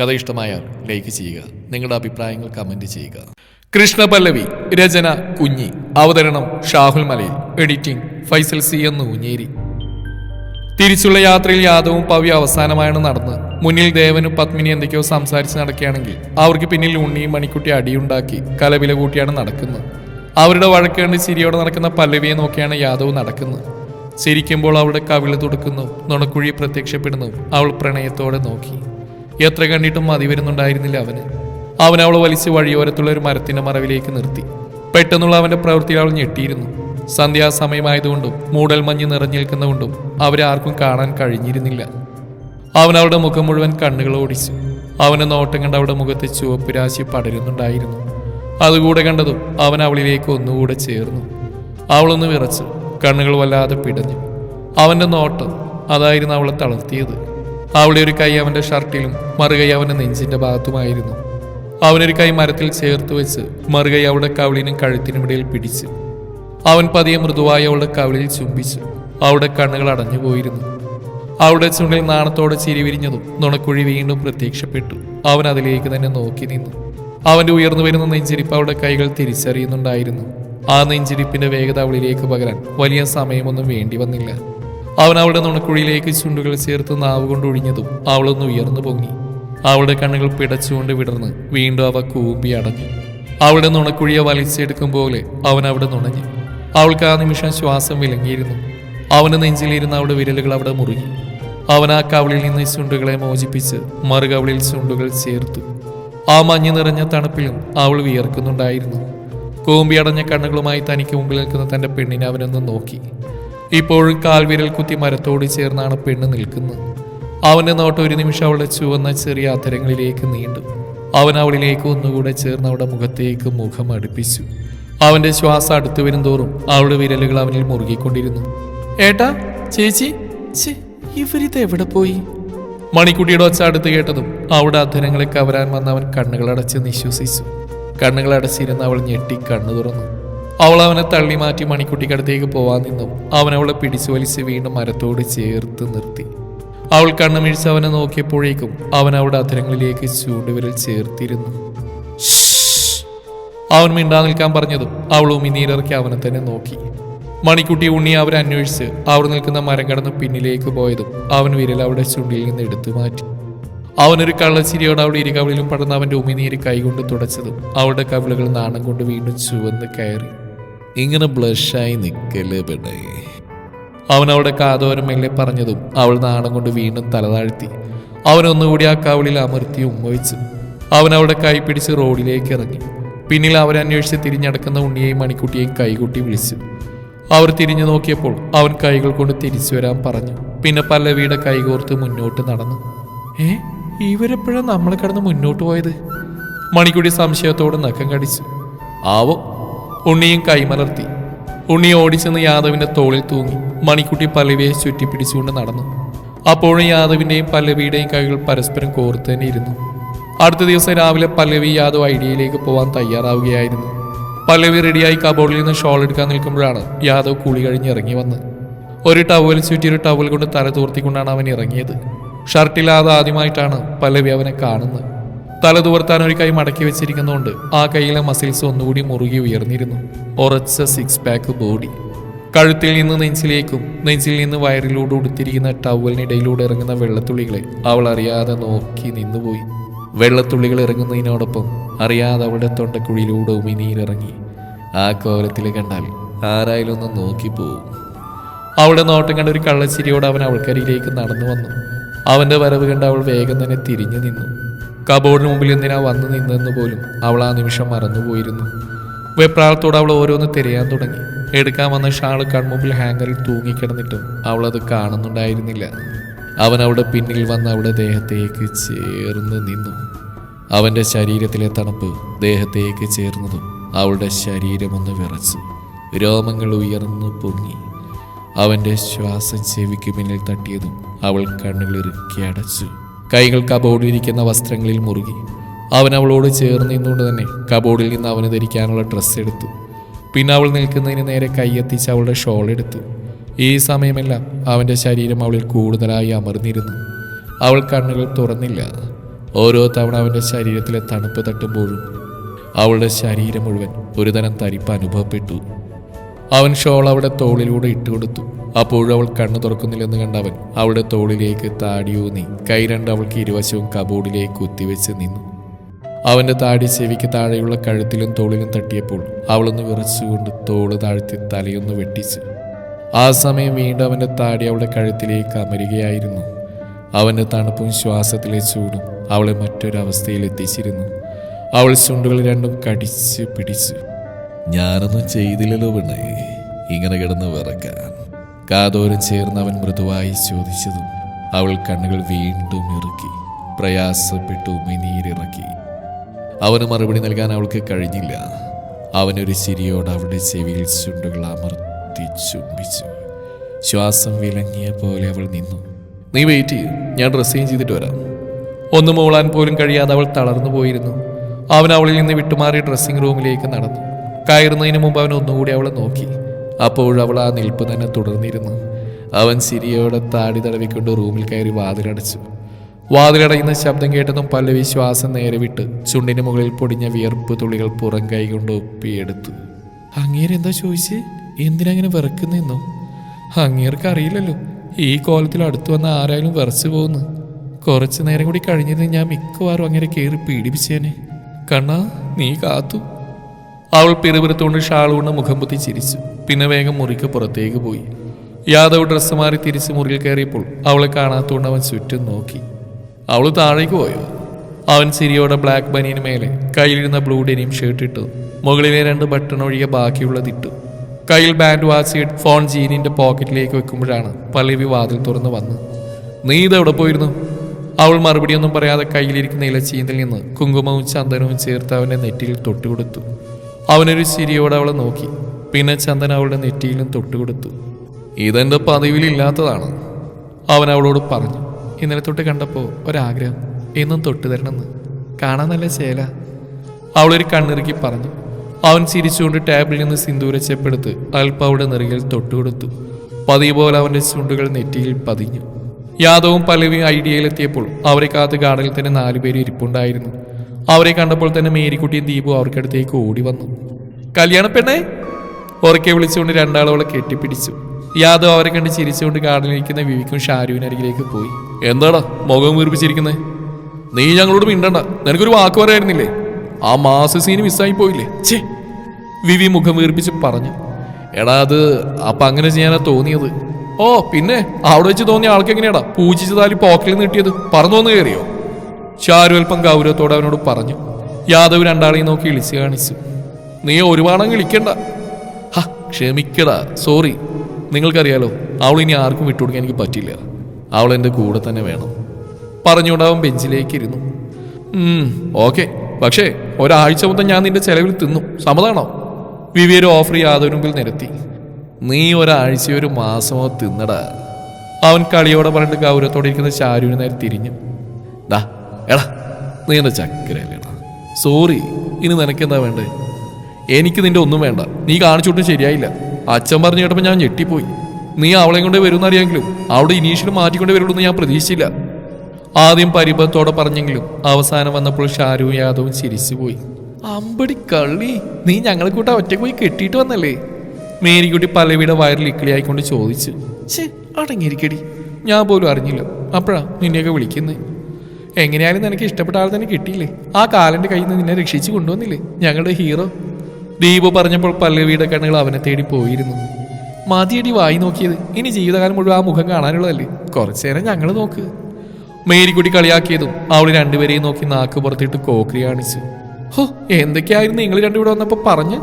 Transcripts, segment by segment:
കഥ ഇഷ്ടമായാൽ ലൈക്ക് ചെയ്യുക. നിങ്ങളുടെ അഭിപ്രായങ്ങൾ കമന്റ് ചെയ്യുക. കൃഷ്ണ പല്ലവി രചന കുഞ്ഞി. അവതരണം ഷാഹുൽ മലയിൽ. എഡിറ്റിംഗ് ഫൈസൽ സി എന്ന് ഊഞ്ഞേരി തിരിച്ചുള്ള യാത്രയിൽ യാദവും പവി അവസാനമായാണ് നടന്ന് മുന്നിൽ ദേവനും പത്മിനി എന്തൊക്കെയോ സംസാരിച്ച് നടക്കുകയാണെങ്കിൽ അവർക്ക് പിന്നിൽ ഉണ്ണിയും മണിക്കുട്ടി അടിയുണ്ടാക്കി കലവില കൂട്ടിയാണ് നടക്കുന്നത്. അവരുടെ വഴക്ക് ചിരിയോടെ നടക്കുന്ന പല്ലവിയെ നോക്കിയാണ് യാദവ് നടക്കുന്നത്. ചിരിക്കുമ്പോൾ അവളുടെ കവിൾ തുടുക്കുന്നു നുണക്കുഴി പ്രത്യക്ഷപ്പെടുന്നു അവൾ പ്രണയത്തോടെ നോക്കി. എത്ര കണ്ടിട്ടും മതി വരുന്നുണ്ടായിരുന്നില്ല അവന്. അവൻ അവളെ വലിച്ച് വഴിയോരത്തുള്ള ഒരു മരത്തിന്റെ മറവിലേക്ക് നിർത്തി. പെട്ടെന്നുള്ള അവന്റെ പ്രവൃത്തിയിൽ അവൾ ഞെട്ടിയിരുന്നു. സന്ധ്യാസമയമായതുകൊണ്ടും മൂടൽ മഞ്ഞ് നിറഞ്ഞു നിൽക്കുന്നതുകൊണ്ടും അവരെ ആർക്കും കാണാൻ കഴിഞ്ഞിരുന്നില്ല. അവൻ അവളുടെ മുഖം മുഴുവൻ കണ്ണുകൾ ഓടിച്ചു. അവനെ നോട്ടം കണ്ട് അവളുടെ മുഖത്ത് ചുവപ്പ് രാശി പടരുന്നുണ്ടായിരുന്നു. അതുകൂടെ കണ്ടതും അവൻ അവളിലേക്ക് ഒന്നുകൂടെ ചേർന്നു. അവളൊന്ന് വിറച്ചു. കണ്ണുകൾ വല്ലാതെ പിടഞ്ഞു. അവന്റെ നോട്ടം അതായിരുന്നു അവളെ തളർത്തിയത്. അവളുടെ ഒരു കൈ അവന്റെ ഷർട്ടിലും മറുകൈ അവന്റെ നെഞ്ചിന്റെ ഭാഗത്തുമായിരുന്നു. അവനൊരു കൈ മരത്തിൽ ചേർത്ത് വെച്ച് മറുകൈ അവളുടെ കവിളിനും കഴുത്തിനും ഇടയിൽ പിടിച്ചു. അവൻ പതിയെ മൃദുവായി അവളുടെ കവിളിൽ ചുംബിച്ചു. അവളുടെ കണ്ണുകൾ അടഞ്ഞു പോയിരുന്നു അവളുടെ ചുണ്ടിൽ നാണത്തോടെ ചിരി വിരിഞ്ഞതും നുണക്കുഴി വീണ്ടും പ്രത്യക്ഷപ്പെട്ടു. അവൻ അതിലേക്ക് തന്നെ നോക്കി നിന്നു. അവന്റെ ഉയർന്നു വരുന്ന നെഞ്ചിരിപ്പ് അവളുടെ കൈകൾ തിരിച്ചറിയുന്നുണ്ടായിരുന്നു. ആ നെഞ്ചിരിപ്പിന്റെ വേഗത അവളിലേക്ക് പകരാൻ വലിയ സമയമൊന്നും വേണ്ടി വന്നില്ല. അവൻ അവളുടെ നുണക്കുഴിയിലേക്ക് ചുണ്ടുകൾ ചേർത്ത് നാവ് കൊണ്ട് ഒഴിഞ്ഞതും അവളൊന്ന് ഉയർന്നു പൊങ്ങി. അവളുടെ കണ്ണുകൾ പിടച്ചുകൊണ്ട് വിടർന്ന് വീണ്ടും അവ കൂമ്പി അടഞ്ഞു. അവളുടെ നുണക്കുഴിയെ വലിച്ചെടുക്കും പോലെ അവൻ അവിടെ നുണഞ്ഞു. അവൾക്ക് ആ നിമിഷം ശ്വാസം വിലങ്ങിയിരുന്നു. അവന് നെഞ്ചിലിരുന്ന അവളുടെ വിരലുകൾ അവിടെ മുറുകി. അവൻ ആ കവളിൽ നിന്ന് ചുണ്ടുകളെ മോചിപ്പിച്ച് മറുകവളിൽ ചുണ്ടുകൾ ചേർത്തു. ആ മഞ്ഞ് നിറഞ്ഞ തണുപ്പിലും അവൾ വിയർക്കുന്നുണ്ടായിരുന്നു. കൂമ്പി അടഞ്ഞ കണ്ണുകളുമായി തനിക്ക് മുമ്പിൽ നിൽക്കുന്ന തന്റെ പെണ്ണിനെ അവനൊന്ന് നോക്കി. ഇപ്പോഴും കാൽവിരൽ കുത്തി മരത്തോട് ചേർന്നാണ് പെണ്ണ് നിൽക്കുന്നത്. അവന്റെ നോട്ടം ഒരു നിമിഷം അവളുടെ ചുവന്ന ചെറിയ അധരങ്ങളിലേക്ക് നീണ്ടു. അവൻ അവളിലേക്ക് ഒന്നുകൂടെ ചേർന്ന് അവളുടെ മുഖത്തേക്ക് മുഖം അടുപ്പിച്ചു. അവന്റെ ശ്വാസം അടുത്തു വരും തോറും അവളുടെ വിരലുകൾ അവനിൽ മുറുകിക്കൊണ്ടിരുന്നു. ഏട്ടാ ചേച്ചി ഇവരിത് എവിടെ പോയി? മണിക്കുട്ടിയുടെ ഒച്ച അടുത്ത് കേട്ടതും അവളുടെ അധരങ്ങളെ കവരാൻ വന്ന അവൻ കണ്ണുകളടച്ച് നിശ്വസിച്ചു. കണ്ണുകളടച്ചിരുന്ന് അവൾ ഞെട്ടി കണ്ണു തുറന്നു. അവൾ അവനെ തള്ളി മാറ്റി മണിക്കുട്ടിക്കടുത്തേക്ക് പോവാൻ നിന്നും. അവൻ അവളെ പിടിച്ചു വലിച്ച് വീണ്ടും മരത്തോട് ചേർത്ത് നിർത്തി. അവൾ കണ്ണുമിഴിച്ച് അവനെ നോക്കിയപ്പോഴേക്കും അവൻ അവളുടെ അധരങ്ങളിലേക്ക് ചൂണ്ടുവിരൽ ചേർത്തിരുന്നു. അവൻ മിണ്ടാ നിൽക്കാൻ പറഞ്ഞതും അവൾ ഉമിനീരിറക്കി അവനെ തന്നെ നോക്കി. മണിക്കുട്ടി ഉണ്ണി അവരെ അന്വേഷിച്ച് അവർ നിൽക്കുന്ന മരം കടന്ന് പിന്നിലേക്ക് പോയതും അവൻ വിരൽ അവിടെ ചുണ്ടിയിൽ നിന്ന് എടുത്തു മാറ്റി. അവനൊരു കള്ളച്ചിരിയോട് അവളുടെ ഇരു കവിളിലും പടർന്ന് അവന്റെ ഉമിനീര് കൈകൊണ്ട് തുടച്ചതും അവളുടെ കവിളുകൾ നാണം കൊണ്ട് വീണ്ടും ചുവന്ന് കയറി. ഇങ്ങനെ ബ്ലഷായി നിൽക്കല്ലേ പെണ്ണേ. അവൻ അവളുടെ കാതോരം മെല്ലെ പറഞ്ഞതും അവൾ നാണം കൊണ്ട് വീണ്ടും തലതാഴ്ത്തി അവനൊന്നുകൂടി ആ കാവളിൽ അമർത്തി ഉമ്മ വെച്ചു അവൻ അവളുടെ കൈ പിടിച്ച് റോഡിലേക്ക് ഇറങ്ങി. പിന്നിൽ അവരന്വേഷിച്ച് തിരിഞ്ഞടക്കുന്ന ഉണ്ണിയെയും മണിക്കുട്ടിയെയും കൈകൂട്ടി വിളിച്ചു. അവർ തിരിഞ്ഞു നോക്കിയപ്പോൾ അവൻ കൈകൾ കൊണ്ട് തിരിച്ചു വരാൻ പറഞ്ഞു. പിന്നെ പല്ലവിയുടെ കൈകോർത്ത് മുന്നോട്ട് നടന്നു. ഏ ഇവരെപ്പോഴാണ് നമ്മൾ കടന്ന് മുന്നോട്ട് പോയത്? മണിക്കുടി സംശയത്തോട് നഖം കടിച്ചു. ആവോ ഉണ്ണിയും കൈമലർത്തി. ഉണ്ണി ഓടിച്ചെന്ന് യാദവിന്റെ തോളിൽ തൂങ്ങി മണിക്കുട്ടി പല്ലവിയെ ചുറ്റിപ്പിടിച്ചുകൊണ്ട് നടന്നു. അപ്പോഴും യാദവിന്റെയും പല്ലവിയുടെയും കൈകൾ പരസ്പരം കോർത്ത് തന്നെ ഇരുന്നു. അടുത്ത ദിവസം രാവിലെ പല്ലവി യാദവ് ഐഡിയയിലേക്ക് പോവാൻ തയ്യാറാവുകയായിരുന്നു. പല്ലവി റെഡിയായി കബോർഡിൽ നിന്ന് ഷോൾ എടുക്കാൻ നിൽക്കുമ്പോഴാണ് യാദവ് കുളി കഴിഞ്ഞ് ഇറങ്ങി വന്ന്. ഒരു ടവൽ ചുറ്റി ഒരു ടവൽ കൊണ്ട് തല തോർത്തിക്കൊണ്ടാണ് അവൻ ഇറങ്ങിയത്. ഷർട്ടില്ലാതെ ആദ്യമായിട്ടാണ് പല്ലവി അവനെ കാണുന്നത്. തല തുവർത്താൻ ഒരു കൈ മടക്കി വെച്ചിരിക്കുന്നതുകൊണ്ട് ആ കൈയിലെ മസിൽസ് ഒന്നുകൂടി മുറുകി ഉയർന്നിരുന്നു. ഉറച്ച സിക്സ് പാക്ക് ബോഡി കഴുത്തിൽ നിന്ന് നെഞ്ചിലേക്കും നെഞ്ചിൽ നിന്ന് വയറിലൂടെ ഉടുത്തിരിക്കുന്ന ടവലിനിടയിലൂടെ ഇറങ്ങുന്ന വെള്ളത്തുള്ളികളെ അവൾ അറിയാതെ നോക്കി നിന്നുപോയി. വെള്ളത്തുള്ളികൾ ഇറങ്ങുന്നതിനോടൊപ്പം അറിയാതെ അവളുടെ തൊണ്ടക്കുഴിയിലൂടെ ഉമിനീരിറങ്ങി. ആ കോലത്തിൽ കണ്ടാൽ ആരായാലും ഒന്ന് നോക്കിപ്പോവും അവളുടെ നോട്ടം കണ്ട ഒരു കള്ളച്ചിരിയോട് അവൻ അവൾക്കരിയിലേക്ക് നടന്നു വന്നു. അവന്റെ വരവ് കണ്ട് അവൾ വേഗം തന്നെ തിരിഞ്ഞു നിന്നു. കബോർഡിന് മുമ്പിൽ എന്തിനാ വന്നു നിന്നെന്ന് പോലും അവൾ ആ നിമിഷം മറന്നുപോയിരുന്നു. വെപ്രാളത്തോടെ അവൾ ഓരോന്ന് തിരയാൻ തുടങ്ങി. എടുക്കാൻ വന്ന ഷാൾ കൺമുമ്പിൽ ഹാങ്ങറിൽ തൂങ്ങിക്കിടന്നിട്ടും അവൾ അത് കാണുന്നുണ്ടായിരുന്നില്ല. അവൻ അവിടെ പിന്നിൽ വന്ന് അവളുടെ ദേഹത്തേക്ക് ചേർന്ന് നിന്നു. അവന്റെ ശരീരത്തിലെ തണുപ്പ് ദേഹത്തേക്ക് ചേർന്നതും അവളുടെ ശരീരമൊന്ന് വിറച്ചു. രോമങ്ങൾ ഉയർന്നു പൊങ്ങി. അവന്റെ ശ്വാസം ചെവിക്ക് പിന്നിൽ തട്ടിയതും അവൾ കണ്ണുകളിറുക്കി അടച്ചു. കൈകൾ കബോർഡിലിരിക്കുന്ന വസ്ത്രങ്ങളിൽ മുറുകി. അവൻ അവളോട് ചേർന്ന് നിന്നുകൊണ്ട് തന്നെ കബോർഡിൽ നിന്ന് അവന് ധരിക്കാനുള്ള ഡ്രസ്സ് എടുത്തു. പിന്നെ അവൾ നിൽക്കുന്നതിന് നേരെ കൈയെത്തിച്ച് അവളുടെ ഷോൾ എടുത്തു. ഈ സമയമെല്ലാം അവന്റെ ശരീരം അവളിൽ കൂടുതലായി അമർന്നിരുന്നു. അവൾ കണ്ണുകൾ തുറന്നില്ല. ഓരോ തവണ അവന്റെ ശരീരത്തിലെ തണുപ്പ് തട്ടുമ്പോഴും അവളുടെ ശരീരം മുഴുവൻ ഒരുതരം തരിപ്പ് അനുഭവപ്പെട്ടു. അവൻ ഷോൾ അവളുടെ തോളിലൂടെ ഇട്ടുകൊടുത്തു. അപ്പോഴും അവൾ കണ്ണു തുറക്കുന്നില്ലെന്ന് കണ്ടവൻ അവളുടെ തോളിലേക്ക് താടിയൂന്നി കൈ രണ്ട് അവൾക്ക് ഇരുവശവും കബോർഡിലേക്ക് കുത്തിവെച്ച് നിന്നു. അവന്റെ താടി ചെവിക്ക് താഴെയുള്ള കഴുത്തിലും തോളിലും തട്ടിയപ്പോൾ അവളൊന്ന് വിറച്ചുകൊണ്ട് തോൾ താഴ്ത്തി തലയൊന്ന് വെട്ടിച്ച്. ആ സമയം വീണ്ടും അവന്റെ താടി അവളുടെ കഴുത്തിലേക്ക് അമരുകയായിരുന്നു. അവന്റെ തണുപ്പും ശ്വാസത്തിലെ ചൂടും അവളെ മറ്റൊരവസ്ഥയിൽ എത്തിച്ചിരുന്നു അവൾ ചുണ്ടുകൾ രണ്ടും കടിച്ച് പിടിച്ചു ഞാനൊന്നും ചെയ്തില്ലല്ലോ പെണ്ണേ. ഇങ്ങനെ കിടന്ന് വിറക്കാൻ. കാതോരം ചേർന്ന് അവൻ മൃദുവായി ചോദിച്ചതും അവൾ കണ്ണുകൾ വീണ്ടും ഇറുക്കി പ്രയാസപ്പെട്ടു മിനീരിറക്കി അവന് മറുപടി നൽകാൻ അവൾക്ക് കഴിഞ്ഞില്ല. അവനൊരു ചിരിയോട് അവളുടെ ചെവിയിൽ ചുണ്ടുകൾ അമർത്തി ചുംബിച്ചു. ശ്വാസം വിലങ്ങിയ പോലെ അവൾ നിന്നു. നീ വെയിറ്റ് ചെയ്യും. ഞാൻ ഡ്രസ് ചെയ്യും ചെയ്തിട്ട് വരാം. ഒന്നും മോളാൻ പോലും കഴിയാതെ അവൾ തളർന്നു പോയിരുന്നു. അവൻ അവളിൽ നിന്ന് വിട്ടുമാറി ഡ്രസ്സിംഗ് റൂമിലേക്ക് നടന്നു. കയറുന്നതിന് മുമ്പ് അവൻ ഒന്നുകൂടി അവളെ നോക്കി. അപ്പോഴവൾ ആ നിൽപ്പ് തന്നെ തുടർന്നിരുന്നു. അവൻ സിരിയോടെ താടി തടവിക്കൊണ്ട് റൂമിൽ കയറി വാതിലടച്ചു. വാതിലടയുന്ന ശബ്ദം കേട്ടതും പല വിശ്വാസം നേരെ വിട്ട് ചുണ്ടിന് മുകളിൽ പൊടിഞ്ഞ വിയർപ്പ് തുള്ളികൾ പുറം കൈകൊണ്ട് ഒപ്പിയെടുത്തു. അങ്ങേരെന്താ ചോദിച്ച്? എന്തിനങ്ങനെ വിറക്കുന്നെന്നോ അങ്ങേർക്ക് അറിയില്ലല്ലോ. ഈ കോലത്തിൽ അടുത്തു വന്ന ആരായാലും വിറച്ചു പോകുന്നു. കുറച്ചു നേരം കൂടി കഴിഞ്ഞിരുന്ന് ഞാൻ മിക്കവാറും അങ്ങനെ കയറി പീഡിപ്പിച്ചേനെ. കണ്ണാ നീ കാത്തു. അവൾ പിറുപിറുത്തുകൊണ്ട് ഷാൾ കൊണ്ട് മുഖം പൊത്തി ചിരിച്ചു. പിന്നെ വേഗം മുറിക്ക് പുറത്തേക്ക് പോയി. യാദവ് ഡ്രസ്സ് മാറി തിരിച്ച് മുറിയിൽ കയറിയപ്പോൾ അവളെ കാണാത്തതുകൊണ്ട് അവൻ ചുറ്റും നോക്കി. അവൾ താഴേക്ക് പോയോ? അവൻ ചിരിയോടെ ബ്ലാക്ക് ബനിയന് മേലെ കയ്യിലിരുന്ന ബ്ലൂ ഡെനിയും ഷർട്ട് ഇട്ടു. മുകളിലെ രണ്ട് ബട്ടൺ ഒഴികെ ബാക്കിയുള്ളതിട്ടു കയ്യിൽ ബാൻഡ് വാച്ച് ഫോൺ ജീനിന്റെ പോക്കറ്റിലേക്ക് വെക്കുമ്പോഴാണ് പല്ലവി വാതിൽ തുറന്ന് വന്നത്. നീ ഇതെവിടെ പോയിരുന്നു? അവൾ മറുപടിയൊന്നും പറയാതെ കയ്യിലിരിക്കുന്ന ഇലച്ചീന്തിൽ നിന്ന് കുങ്കുമവും ചന്ദനവും ചേർത്ത് അവന്റെ നെറ്റിയിൽ തൊട്ടുകൊടുത്തു. അവനൊരു ചിരിയോടെ അവളെ നോക്കി. പിന്നെ ചന്ദൻ അവളുടെ നെറ്റിയിലും തൊട്ടുകൊടുത്തു. ഇതെന്റെ പതിവിലില്ലാത്തതാണ്? അവൻ അവളോട് പറഞ്ഞു. ഇന്നലെ തൊട്ട് കണ്ടപ്പോൾ ഒരാഗ്രഹം. എന്നും തൊട്ടു തരണമെന്ന്. കാണാൻ നല്ല ചേല. അവളൊരു കണ്ണിറുക്കി പറഞ്ഞു. അവൻ ചിരിച്ചുകൊണ്ട് ടേബിളിൽ നിന്ന് സിന്ദൂര ചെപ്പെടുത്ത് അല്പ അവളുടെ നെറുകിൽ തൊട്ടുകൊടുത്തു. പതിവ് പോലെ അവന്റെ ചുണ്ടുകൾ നെറ്റിയിൽ പതിഞ്ഞു. യാദവും പലവിയും ഐഡിയയിലെത്തിയപ്പോൾ അവരെ കാത്ത് ഗാർഡനിൽ തന്നെ നാലുപേര് ഇരിപ്പുണ്ടായിരുന്നു. അവരെ കണ്ടപ്പോൾ തന്നെ മേരിക്കുട്ടിയും ദീപു അവർക്കടുത്തേക്ക് ഓടി വന്നു. കല്യാണ പെണ്ണെ ഉറക്കെ വിളിച്ചുകൊണ്ട് രണ്ടാളവളെ കെട്ടിപ്പിടിച്ചു. യാദവ് അവരെ കണ്ട് ചിരിച്ചുകൊണ്ട് കാടിലിരിക്കുന്ന വിവിക്കും ഷാരുവിനരികിലേക്ക് പോയി. എന്താടാ മുഖം വീർപ്പിച്ചിരിക്കുന്നത് നീ ഞങ്ങളോട് മിണ്ടണ്ട. നിനക്കൊരു വാക്ക് പറയായിരുന്നില്ലേ ആ മാസ സീന് മിസ്സായി പോയില്ലേ? ഛേ. വിവി മുഖം വീർപ്പിച്ച് പറഞ്ഞു. എടാ അത് അപ്പൊ അങ്ങനെ ചെയ്യാനാ തോന്നിയത്. ഓ പിന്നെ അവിടെ വെച്ച് തോന്നിയ ആൾക്ക് എങ്ങനെയാടാ? പൂജിച്ച നിന്ന് കിട്ടിയത്. പറന്നു വന്ന് കയറിയോ ഷാരു അല്പം ഗൗരവത്തോടെ അവനോട് പറഞ്ഞു യാദവ് രണ്ടാളെയും നോക്കി ഇളിച്ചു കാണിച്ചു. നീ ഒരുപാടങ്ങ് ഇളിക്കണ്ട. ഹ ക്ഷമിക്കടാ സോറി. നിങ്ങൾക്കറിയാലോ അവൾ ഇനി ആർക്കും വിട്ടുകൊടുക്കാൻ എനിക്ക് പറ്റില്ല. അവൾ എന്റെ കൂടെ തന്നെ വേണം. പറഞ്ഞുകൊണ്ട് അവൻ ബെഞ്ചിലേക്ക് ഇരുന്നു. ഓക്കെ. പക്ഷേ ഒരാഴ്ച മുതൽ ഞാൻ നിന്റെ ചെലവിൽ തിന്നു. സമ്മതാണോ? വിവിയൊരു ഓഫർ യാതൊരു മുമ്പിൽ നിരത്തി. നീ ഒരാഴ്ച ഒരു മാസമോ തിന്നടാ. അവൻ കളിയോടെ പറഞ്ഞിട്ട് ഗൗരവത്തോടെ ഇരിക്കുന്ന ചാരുവിന് നേരെ തിരിഞ്ഞു. ദാ എടാ നീ എന്റെ ചക്കരല്ലേടാ സോറി ഇനി നിനക്കെന്താ വേണ്ടേ? എനിക്ക് നിന്റെ ഒന്നും വേണ്ട. നീ കാണിച്ചോട്ടും ശരിയായില്ല. അച്ഛൻ പറഞ്ഞു കേട്ടപ്പോൾ ഞാൻ ഞെട്ടിപ്പോയി. നീ അവളെയും കൊണ്ടേ വരും എന്നറിയാമെങ്കിലും അവിടെ ഇനീഷ്യൽ മാറ്റിക്കൊണ്ട് വരുള്ളൂ ഞാൻ പ്രതീക്ഷിച്ചില്ല. ആദ്യം പരിഭവത്തോടെ പറഞ്ഞെങ്കിലും അവസാനം വന്നപ്പോൾ ഷാരു യാദവും ചിരിച്ചുപോയി. അമ്പടി കള്ളി നീ ഞങ്ങളെ കൂട്ട ഒറ്റയ്ക്ക് പോയി കെട്ടിയിട്ട് വന്നല്ലേ? മേരിക്കുട്ടി പലവിടെ വയറിൽ ഇക്കിളിയായിക്കൊണ്ട് ചോദിച്ചു. ഛേ അടങ്ങിയിരിക്കടി. ഞാൻ പോലും അറിഞ്ഞില്ല. അപ്പോഴാ നിന്നെയൊക്കെ വിളിക്കുന്നത് എങ്ങനെയായാലും നിനക്ക് ഇഷ്ടപ്പെട്ട ആൾ തന്നെ കിട്ടിയില്ലേ? ആ കാലന്റെ കയ്യിൽ നിന്ന് നിന്നെ രക്ഷിച്ചു കൊണ്ടുവന്നില്ലേ? ഞങ്ങളുടെ ഹീറോ. ദീപു പറഞ്ഞപ്പോൾ പല്ലവിയുടെ കണ്ണുകൾ അവനെ തേടി പോയിരുന്നു. മതിയടി വായി നോക്കിയത് ഇനി ജീവിതകാലം മുഴുവൻ ആ മുഖം കാണാനുള്ളതല്ലേ? കുറച്ചു നേരം ഞങ്ങൾ നോക്ക്. മേരിക്കുട്ടി കളിയാക്കിയതും അവൾ രണ്ടുപേരെയും നോക്കി നാക്ക് പുറത്തിട്ട് കോക്രി കാണിച്ചു. ഹോ എന്തൊക്കെയായിരുന്നു നിങ്ങൾ രണ്ടുപേരും വന്നപ്പോൾ പറഞ്ഞ്?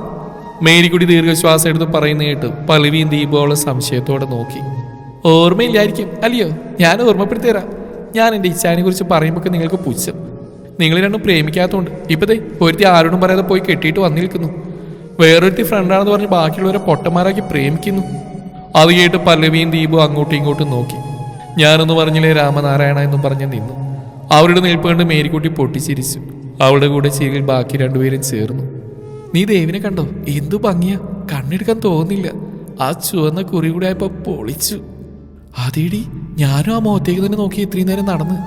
മേരിക്കുട്ടി ദീർഘശ്വാസം എടുത്ത് പറയുന്ന കേട്ട് പലവിയും ദീപു അവളെ സംശയത്തോടെ നോക്കി. ഓർമ്മയില്ലായിരിക്കും അല്ലയോ? ഞാൻ ഓർമ്മപ്പെടുത്തി തരാം ഞാൻ എന്റെ ഇച്ഛാനെ കുറിച്ച് പറയുമ്പോൾ നിങ്ങൾക്ക് പുച്ഛം. നിങ്ങൾ രണ്ടും പ്രേമിക്കാത്തതുകൊണ്ട് ഇപ്പതേ ഒരുത്തി ആരോടും പറയാതെ പോയി കെട്ടിയിട്ട് വന്നിരിക്കുന്നു. വേറൊരുത്തി ഫ്രണ്ടാണെന്ന് പറഞ്ഞ് ബാക്കിയുള്ളവരെ പൊട്ടന്മാരാക്കി പ്രേമിക്കുന്നു. അത് കേട്ട് പല്ലവിയും ദീപു അങ്ങോട്ടും ഇങ്ങോട്ടും നോക്കി. ഞാനൊന്ന് പറഞ്ഞില്ലേ രാമനാരായണ എന്നും പറഞ്ഞ് നിന്നു. അവരുടെ നിൽപ്പ് കണ്ട് മേരിക്കുട്ടി പൊട്ടിച്ചിരിച്ചു. അവളുടെ കൂടെ ചീരിൽ ബാക്കി രണ്ടുപേരും ചേർന്നു. നീ ദേവിനെ കണ്ടോ? എന്തു ഭംഗിയാ. കണ്ണെടുക്കാൻ തോന്നില്ല. ആ ചുവന്ന കുറി കൂടെ ആയപ്പോ പൊളിച്ചു. അതേടി ഞാനും ആ മുഖത്തേക്ക് തന്നെ നോക്കി ഇത്രയും നേരം നടന്ന്.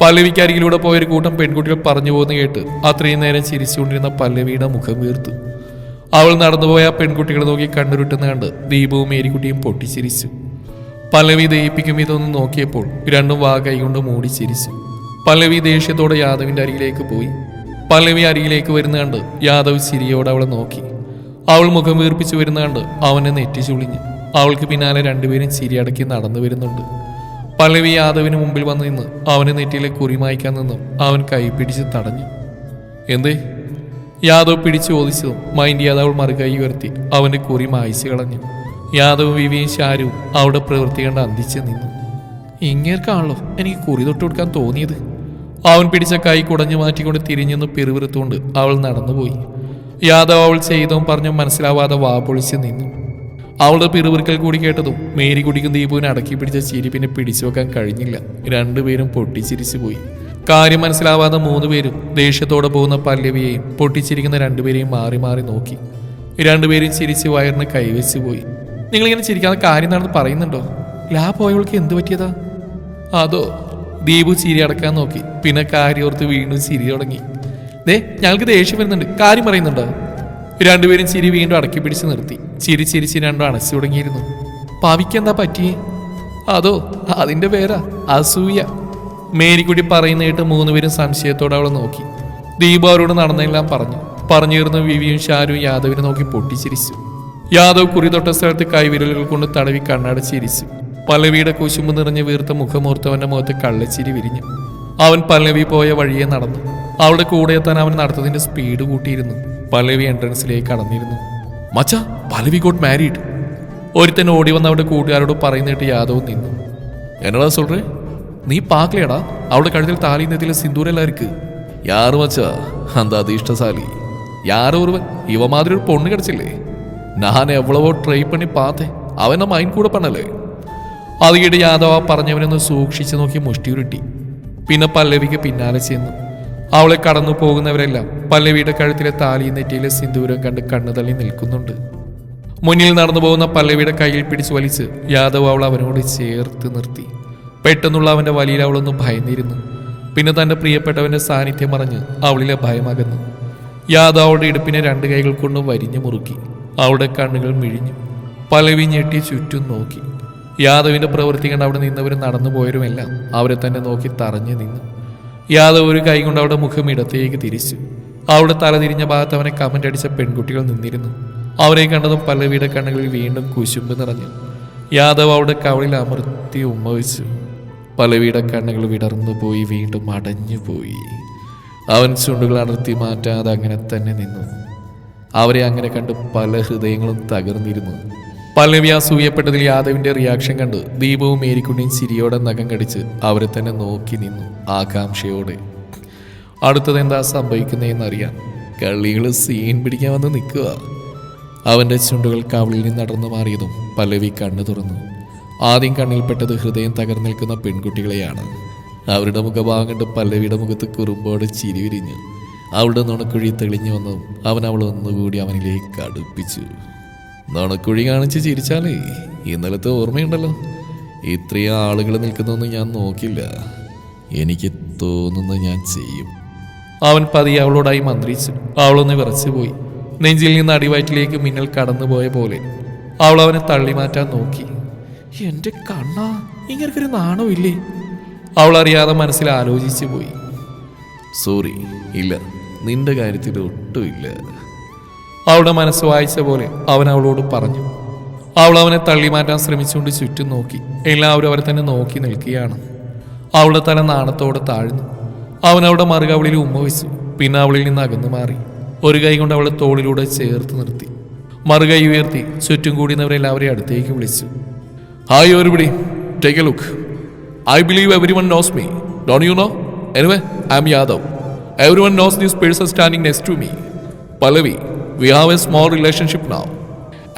പല്ലവിക്കരികിലൂടെ പോയൊരു കൂട്ടം പെൺകുട്ടികൾ പറഞ്ഞു പോകുന്ന കേട്ട് അത്രയും നേരം ചിരിച്ചുകൊണ്ടിരുന്ന പല്ലവിയുടെ മുഖം വീർത്തു. അവൾ നടന്നുപോയ പെൺകുട്ടികളെ നോക്കി കണ്ണുരുട്ടുന്ന കണ്ട് ദീപവും മേരിക്കുട്ടിയും പൊട്ടിച്ചിരിച്ചു. പല്ലവി ദയിപ്പിക്കും ഇതൊന്ന് നോക്കിയപ്പോൾ രണ്ടും വാ കൈകൊണ്ട് മൂടി ചിരിച്ചു. പല്ലവി ദേഷ്യത്തോടെ യാദവിന്റെ അരികിലേക്ക് പോയി. പല്ലവി അരികിലേക്ക് വരുന്ന കണ്ട് യാദവ് ചിരിയോടെ അവളെ നോക്കി. അവൾ മുഖം വീർപ്പിച്ചു വരുന്ന കണ്ട് അവനെ നെറ്റി ചുളിഞ്ഞു അവൾക്ക് പിന്നാലെ രണ്ടുപേരും ചിരിയടക്കി നടന്നു വരുന്നുണ്ട്. പല്ലവി യാദവിന് മുമ്പിൽ വന്നു നിന്ന് അവന് നെറ്റിയിലെ കുറി മായ്ക്കാൻ നിന്നും അവൻ കൈ പിടിച്ച് തടഞ്ഞു. എന്തേ? യാദവ് പിടിച്ചു ചോദിച്ചതും മൈൻഡ് ചെയ്യാതെ അവൾ മറുകൈ ഉയർത്തി അവന്റെ കുറി മായ്ച്ചു കളഞ്ഞു. യാദവ് വിവിയും ഷാരുവും അവിടെ പ്രവൃത്തി കണ്ട് അന്തിച്ച് നിന്നു. ഇങ്ങേർക്കാണല്ലോ എനിക്ക് കുറി തൊട്ട് കൊടുക്കാൻ തോന്നിയത്. അവൻ പിടിച്ച കൈ കുടഞ്ഞു മാറ്റിക്കൊണ്ട് തിരിഞ്ഞെന്ന് പിറുവിറുത്തുകൊണ്ട് അവൾ നടന്നുപോയി. യാദവ് അവൾ ചെയ്തതും പറഞ്ഞു മനസ്സിലാവാതെ വാ പൊളിച്ച് നിന്നു. അവളുടെ പിറുവിറുക്കൽ കൂടി കേട്ടതും മേരി കുടിക്കും ദീപുവിനെ അടക്കി പിടിച്ച ചിരി പിന്നെ പിടിച്ചു വെക്കാൻ കഴിഞ്ഞില്ല. രണ്ടുപേരും പൊട്ടിച്ചിരിച്ചു പോയി. കാര്യം മനസ്സിലാവാതെ മൂന്ന് പേരും ദേഷ്യത്തോടെ പോകുന്ന പല്ലവിയെയും പൊട്ടിച്ചിരിക്കുന്ന രണ്ടുപേരെയും മാറി മാറി നോക്കി. രണ്ടുപേരും ചിരിച്ച് വയറിന് കൈവച്ചു പോയി. നിങ്ങളിങ്ങനെ ചിരിക്കാതെ കാര്യം എന്താണെന്ന് പറയുന്നുണ്ടോ? ലാ പോയവൾക്ക് എന്ത് പറ്റിയതാ? അതോ? ദീപു ചിരി അടക്കാൻ നോക്കി. പിന്നെ കാര്യോർത്ത് വീണ്ടും ചിരി തുടങ്ങി. ദേ ഞങ്ങൾക്ക് ദേഷ്യം വരുന്നുണ്ട്. കാര്യം പറയുന്നുണ്ടോ? രണ്ടുപേരും ചിരി വീണ്ടും അടക്കി പിടിച്ച് നിർത്തി. ചിരി ചിരിച്ച് രണ്ടും അണച്ചു തുടങ്ങിയിരുന്നു. പാവിക്ക് എന്താ പറ്റിയേ? അതോ അതിന്റെ പേരാ? അസൂയ. മേരിക്കുടി പറയുന്ന കേട്ട് മൂന്നുപേരും സംശയത്തോടെ അവളെ നോക്കി. ദീപ അവരോട് നടന്നെല്ലാം പറഞ്ഞു. പറഞ്ഞു തീർന്ന് വിവിയും ഷാരും യാദവിനെ നോക്കി പൊട്ടിച്ചിരിച്ചു. യാദവ് കുറി തൊട്ട സ്ഥലത്ത് കൈവിരലുകൾ കൊണ്ട് തടവി കണ്ണടച്ചിരിച്ചു പല്ലവിയുടെ കുശുമ്പ് നിറഞ്ഞ് വീർത്ത മുഖമൂർത്തവന്റെ മുഖത്ത് കള്ളച്ചിരി വിരിഞ്ഞു. അവൻ പല്ലവി പോയ വഴിയെ നടന്നു. അവളുടെ കൂടെ എത്താൻ അവൻ നടത്തതിന്റെ സ്പീഡ് കൂട്ടിയിരുന്നു. പല്ലവി എൻട്രൻസിലേക്ക് കടന്നിരുന്നു മച്ച പല്ലവി ഗോട്ട് മാരീഡ് ഒരുത്തൻ ഓടി വന്ന് അവിടെ കൂട്ടുകാരോട് പറയുന്നിട്ട് യാദവ് നിന്നു. എന്നടാ സൊല്ലേ നീ പാക്കലേടാ അവിടെ കഴുത്തിൽ താലി നെത്തിയിലെ സിന്ദൂരെല്ലാം ഇരിക്ക് യാറ് മച്ചാ അന്ത അതിഷ്ടസാലി யாரோ ஒருவன் இவ மாதிரி ஒரு பொண்ணு ട്രൈ പണി പാത്തേ അവനെ മൈൻഡ് കൂടെ പണല്ലേ. അത് യാദവ പറഞ്ഞവനൊന്ന് സൂക്ഷിച്ചു നോക്കി മുഷ്ടി ഉരുട്ടി. പിന്നെ പല്ലവിക്ക് പിന്നാലെ ചെന്നു. അവളെ കടന്നു പോകുന്നവരെല്ലാം പല്ലവിയുടെ കഴുത്തിലെ താലി നെറ്റിയിലെ സിന്ദൂരം കണ്ട് കണ്ണു തള്ളി നിൽക്കുന്നുണ്ട്. മുന്നിൽ നടന്നു പോകുന്ന പല്ലവിയുടെ കയ്യിൽ പിടിച്ചു വലിച്ച് യാദവ് അവൾ അവനോട് ചേർത്ത് നിർത്തി. പെട്ടെന്നുള്ള അവന്റെ വലിയിൽ അവളൊന്ന് ഭയന്നിരുന്നു. പിന്നെ തന്റെ പ്രിയപ്പെട്ടവന്റെ സാന്നിധ്യം പറഞ്ഞ് അവളിലെ ഭയമകന്നു യാദവ് അവളുടെ ഇടുപ്പിനെ രണ്ട് കൈകൾ കൊണ്ട് വരിഞ്ഞു മുറുക്കി. അവളുടെ കണ്ണുകൾ മിഴിഞ്ഞു. പലവി ഞെട്ടി ചുറ്റും നോക്കി. യാദവിന്റെ പ്രവൃത്തി കണ്ട് അവിടെ നിന്നവരും നടന്നു പോയവരുമെല്ലാം അവരെ തന്നെ നോക്കി തറഞ്ഞു നിന്നു. യാദവ് ഒരു കൈ കൊണ്ട് അവളുടെ മുഖം ഇടത്തേക്ക് തിരിച്ചു. അവളുടെ തലതിരിഞ്ഞ ഭാഗത്ത് അവനെ കമന്റ് അടിച്ച പെൺകുട്ടികൾ നിന്നിരുന്നു. അവരെ കണ്ടതും പല്ലവിയുടെ കണ്ണുകളിൽ വീണ്ടും കുശുമ്പ് നിറഞ്ഞു. യാദവ് അവളുടെ കവളിൽ അമർത്തി ഉമ്മ വെച്ചു പല്ലവിയുടെ കണ്ണുകൾ വിടർന്നു പോയി വീണ്ടും അടഞ്ഞു പോയി അവൻ ചുണ്ടുകൾ അടർത്തി മാറ്റാതെ അങ്ങനെ തന്നെ നിന്നു. അവരെ അങ്ങനെ കണ്ട് പല ഹൃദയങ്ങളും തകർന്നിരുന്നു. പല്ലവി അസൂയപ്പെട്ടതിൽ യാദവിന്റെ റിയാക്ഷൻ കണ്ട് ദീപവും മേരിക്കുണ്ണിയും ചിരിയോടെ നഖം കടിച്ച് അവരെ തന്നെ നോക്കി നിന്നു ആകാംക്ഷയോടെ. അടുത്തത് എന്താ സംഭവിക്കുന്നതെന്നറിയാൻ കള്ളികൾ സീൻ പിടിക്കാൻ വന്ന് നിൽക്കുക. അവന്റെ ചുണ്ടുകൾ കവിളിൽ നിന്ന് നടന്നു മാറിയതും പല്ലവി കണ്ണു തുറന്നു. ആദ്യം കണ്ണിൽപ്പെട്ടത് ഹൃദയം തകർന്നു നിൽക്കുന്ന പെൺകുട്ടികളെയാണ്. അവരുടെ മുഖഭാഗം കണ്ട് പല്ലവിയുടെ മുഖത്ത് കുറുമ്പോടെ ചിരി വിരിഞ്ഞു അവളുടെ നുണക്കുഴി തെളിഞ്ഞു വന്നതും അവൻ അവൾ ഒന്നുകൂടി അവനിലേക്ക് അടുപ്പിച്ചു. നുണക്കുഴി കാണിച്ച് ചിരിച്ചാലേ ഇന്നലത്തെ ഓർമ്മയുണ്ടല്ലോ. ഇത്രയും ആളുകൾ നിൽക്കുന്നൊന്നും ഞാൻ നോക്കില്ല. എനിക്ക് തോന്നുന്നത് ഞാൻ ചെയ്യും. അവൻ പതിയെ അവളോടായി മന്ത്രിച്ചു. അവളൊന്ന് വിറച്ചുപോയി നെഞ്ചിൽ നിന്ന് അടിവയറ്റിലേക്ക് മിന്നൽ കടന്നുപോയ പോലെ അവൾ അവനെ തള്ളി മാറ്റാൻ നോക്കി. എന്റെ കണ്ണാ ഇങ്ങനൊരു നാണമില്ലേ അവൾ അറിയാതെ മനസ്സിൽ ആലോചിച്ചു പോയി. സോറി ഇല്ല. നിന്റെ കാര്യത്തിൽ ഒട്ടുമില്ല. അവളുടെ മനസ്സ് വായിച്ച പോലെ അവൻ അവളോട് പറഞ്ഞു. അവൾ അവനെ തള്ളി മാറ്റാൻ ശ്രമിച്ചുകൊണ്ട് ചുറ്റും നോക്കി. എല്ലാവരും അവരെ തന്നെ നോക്കി നിൽക്കുകയാണ്. അവളുടെ തല നാണത്തോടെ താഴ്ന്നു. അവൻ അവളുടെ മറുകവളിൽ ഉമ്മ വെച്ചു. പിന്നെ അവളിൽ നിന്ന് അകന്നു മാറി. ഒരു കൈ കൊണ്ട് അവളെ തോളിലൂടെ ചേർത്ത് നിർത്തി. മറുകൈ ഉയർത്തി ചുറ്റും കൂടുന്നവരെല്ലാവരെയും അടുത്തേക്ക് വിളിച്ചു. Hi everybody take a look I believe everyone knows me don't you know anyway I'm Yadav everyone knows this person standing next to me Pallavi we have a small relationship now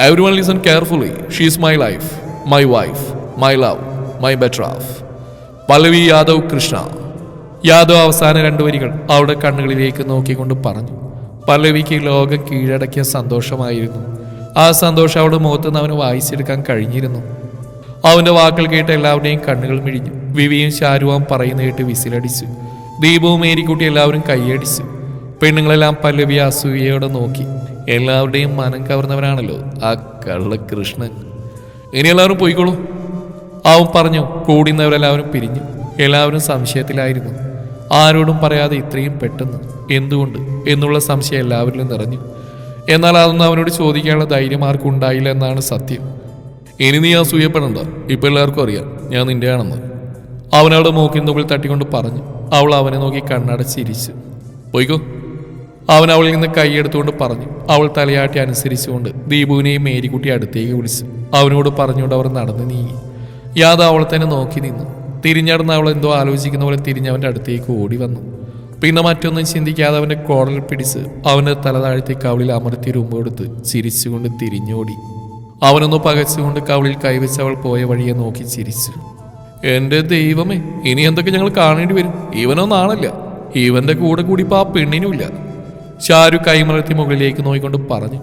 everyone listen carefully she is my life my wife my love my better half Pallavi Yadav Krishna. Yadav അവസാന രണ്ടു വരികൾ അവളുടെ കണ്ണുകളിലേക്ക് നോക്കിക്കൊണ്ട് പറഞ്ഞു. പല്ലവിക്ക് ലോകം കീഴടക്കിയ സന്തോഷമായിരുന്നു. ആ സന്തോഷം അവളുടെ മുഖത്ത് നിന്ന് അവന് വായിച്ചെടുക്കാൻ കഴിഞ്ഞിരുന്നു. അവന്റെ വാക്കുകൾ കേട്ട് എല്ലാവരുടെയും കണ്ണുകൾ മിഴിഞ്ഞു. വിവിയും ശാരുവാൻ പറയുന്ന കേട്ട് വിസിലടിച്ചു. ദീപവും മേരിക്കുട്ടി എല്ലാവരും കൈയടിച്ചു. പെണ്ണുങ്ങളെല്ലാം പല്ലവി അസൂയയോടെ നോക്കി. എല്ലാവരുടെയും മനം കവർന്നവരാണല്ലോ ആ കള്ള കൃഷ്ണൻ ഇനി എല്ലാവരും പോയിക്കോളൂ. അവൻ പറഞ്ഞു കൂടുന്നവരെല്ലാവരും പിരിഞ്ഞു. എല്ലാവരും സംശയത്തിലായിരുന്നു. ആരോടും പറയാതെ ഇത്രയും പെട്ടെന്ന് എന്തുകൊണ്ട് എന്നുള്ള സംശയം എല്ലാവരിലും നിറഞ്ഞു. എന്നാൽ അതൊന്നും അവനോട് ചോദിക്കാനുള്ള ധൈര്യം ആർക്കും ഉണ്ടായില്ല എന്നാണ് സത്യം. ഇനി നീ അസൂയപ്പെടണ്ട. ഇപ്പൊ എല്ലാവർക്കും അറിയാം ഞാൻ നിന്റെ ആണെന്ന് അവനവിടെ മൂക്കിൻ മുമ്പിൽ തട്ടിക്കൊണ്ട് പറഞ്ഞു. അവൾ അവനെ നോക്കി കണ്ണടച്ചിരിച്ചു. പോയിക്കോ. അവൻ അവളിൽ നിന്ന് കൈയെടുത്തുകൊണ്ട് പറഞ്ഞു. അവൾ തലയാട്ടി അനുസരിച്ചുകൊണ്ട് ദീപുവിനെയും മേരിക്കുട്ടി അടുത്തേക്ക് വിളിച്ചു. അവനോട് പറഞ്ഞുകൊണ്ട് അവർ നടന്നു നീങ്ങി. യാദ അവളെ തന്നെ നോക്കി നിന്നു. തിരിഞ്ഞടന്ന് അവൾ എന്തോ ആലോചിക്കുന്ന പോലെ തിരിഞ്ഞവന്റെ അടുത്തേക്ക് ഓടി വന്നു. പിന്നെ മറ്റൊന്നും ചിന്തിക്കാതെ അവന്റെ കോടൽ പിടിച്ച് അവന്റെ തല താഴ്ത്തി കവളിൽ അമർത്തി കൊടുത്ത് ചിരിച്ചുകൊണ്ട് തിരിഞ്ഞോടി. അവനൊന്ന് പകച്ചുകൊണ്ട് കവളിൽ കൈവച്ച് അവൾ പോയ വഴിയെ നോക്കി ചിരിച്ചു. എന്റെ ദൈവമേ ഇനി എന്തൊക്കെ ഞങ്ങൾ കാണേണ്ടി വരും? ഇവനൊന്നാണല്ല. ഇവന്റെ കൂടെ കൂടി ഇപ്പോൾ ആ പെണ്ണിനുമില്ല. ഷാരു കൈമലർത്തി മുകളിലേക്ക് നോക്കിക്കൊണ്ട് പറഞ്ഞു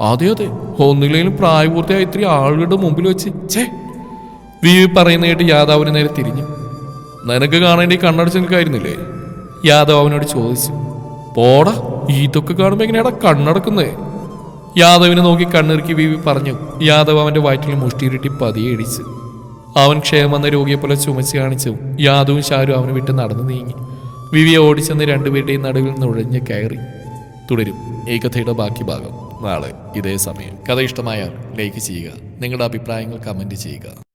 അതെ അതെ ഒന്നില്ലെങ്കിലും പ്രായപൂർത്തിയായ ഇത്രയും ആളുകളുടെ മുമ്പിൽ വെച്ച് ഛേ! വി പറയുന്ന കേട്ട് യാദവിന് നേരെ തിരിഞ്ഞു. നിനക്ക് കാണേണ്ടി കണ്ണടച്ച് നിൽക്കായിരുന്നില്ലേ? യാദവ് അവനോട് ചോദിച്ചു. പോടാ ഇതൊക്കെ കാണുമ്പോൾ എങ്ങനെയാടാ കണ്ണടക്കുന്നേ? യാദവിനെ നോക്കി കണ്ണിറുക്കി വി പറഞ്ഞു യാദവ് അവന്റെ വയറ്റിൽ മുഷ്ടിയിരുട്ടി പതിയെ ഇടിച്ചു. അവൻ ക്ഷേമം വന്ന രോഗിയെ പോലെ ചുമച്ച് കാണിച്ചു യാദവും ഷാരും അവനെ വിട്ട് നടന്നു നീങ്ങി. വിവിയെ ഓടിച്ചെന്ന് രണ്ടുപേരുടെയും നടുവിൽ നുഴഞ്ഞ് കയറി. തുടരും ഈ കഥയുടെ ബാക്കി ഭാഗം. നാളെ ഇതേ സമയം. കഥ ഇഷ്ടമായാൽ ലൈക്ക് ചെയ്യുക. നിങ്ങളുടെ അഭിപ്രായങ്ങൾ കമന്റ് ചെയ്യുക.